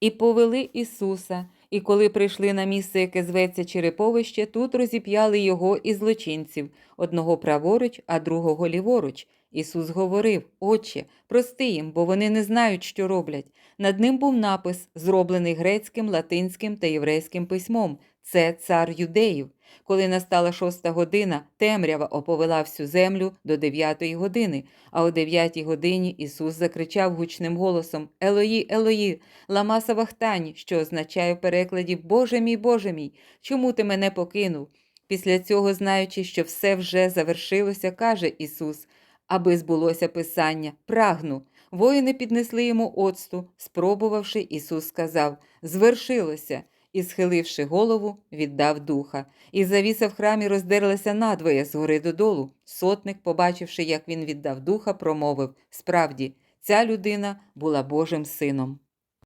І повели Ісуса, і коли прийшли на місце, яке зветься Череповище, тут розіп'яли його і злочинців, одного праворуч, а другого ліворуч. Ісус говорив: Отче, прости їм, бо вони не знають, що роблять. Над ним був напис, зроблений грецьким, латинським та єврейським письмом. Це цар юдеїв. Коли настала шоста година, темрява оповела всю землю до дев'ятої години, а о дев'ятій годині Ісус закричав гучним голосом Елої, Елої, лама савахтані, що означає в перекладі Боже мій, Боже мій, чому ти мене покинув? Після цього, знаючи, що все вже завершилося, каже Ісус, аби збулося Писання, прагну. Воїни піднесли йому оцту, спробувавши, Ісус сказав Звершилося. І, схиливши голову, віддав духа. І завіса в храмі роздерлася надвоє згори додолу. Сотник, побачивши, як він віддав духа, промовив Справді, ця людина була Божим сином.